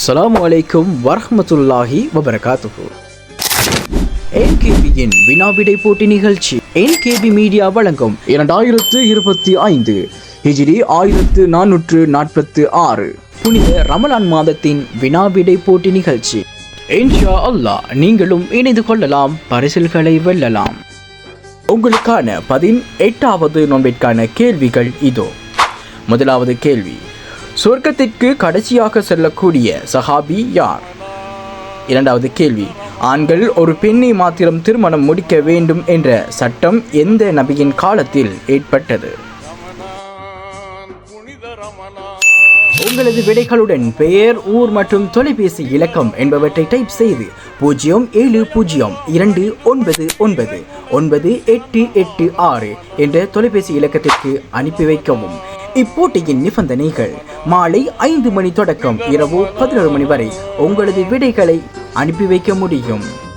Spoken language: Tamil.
அஸ்லாம் வலைக்கும் வரமத்துல்லாஹி வபரகாத்துஹு என்கேபியின் வினாவிடை போட்டி நிகழ்ச்சி என்கேபி மீடியா வழங்கும் இரண்டாயிரத்து இருபத்தி ஐந்து ஹிஜ்ரி ஆயிரத்து நானூற்று நாற்பத்து ஆறு புனித ரமலான் மாதத்தின் வினாவிடை போட்டி நிகழ்ச்சி. இன்ஷா அல்லாஹ் நீங்களும் இணைந்து கொள்ளலாம் பரிசில்களை வெல்லலாம். உங்களுக்கான பதின் எட்டாவது நோன்பிற்கான கேள்விகள் இதோ. முதலாவது கேள்வி. சொர்க்கத்திற்கு கடைசியாக செல்லக்கூடிய சஹாபி யார்? இரண்டாவது கேள்வி ஆண்கள் ஒரு பெண்ணை மாத்திரம் திருமணம் முடிக்க வேண்டும் என்ற சட்டம் எந்த நபியின் காலத்தில் ஏற்பட்டது? உங்களது விடைகளுடன் பெயர் ஊர் மற்றும் தொலைபேசி இலக்கம் என்பவற்றை டைப் செய்து பூஜ்ஜியம் ஏழு பூஜ்ஜியம் இரண்டு ஒன்பது ஒன்பது ஒன்பது எட்டு எட்டு ஆறு என்ற தொலைபேசி இலக்கத்திற்கு அனுப்பி வைக்கவும். இப்போட்டியின் நிபந்தனைகள். மாலை ஐந்து மணி தொடக்கம் இரவு பதினோரு மணி வரை உங்களது விடைகளை அனுப்பி வைக்க முடியும்.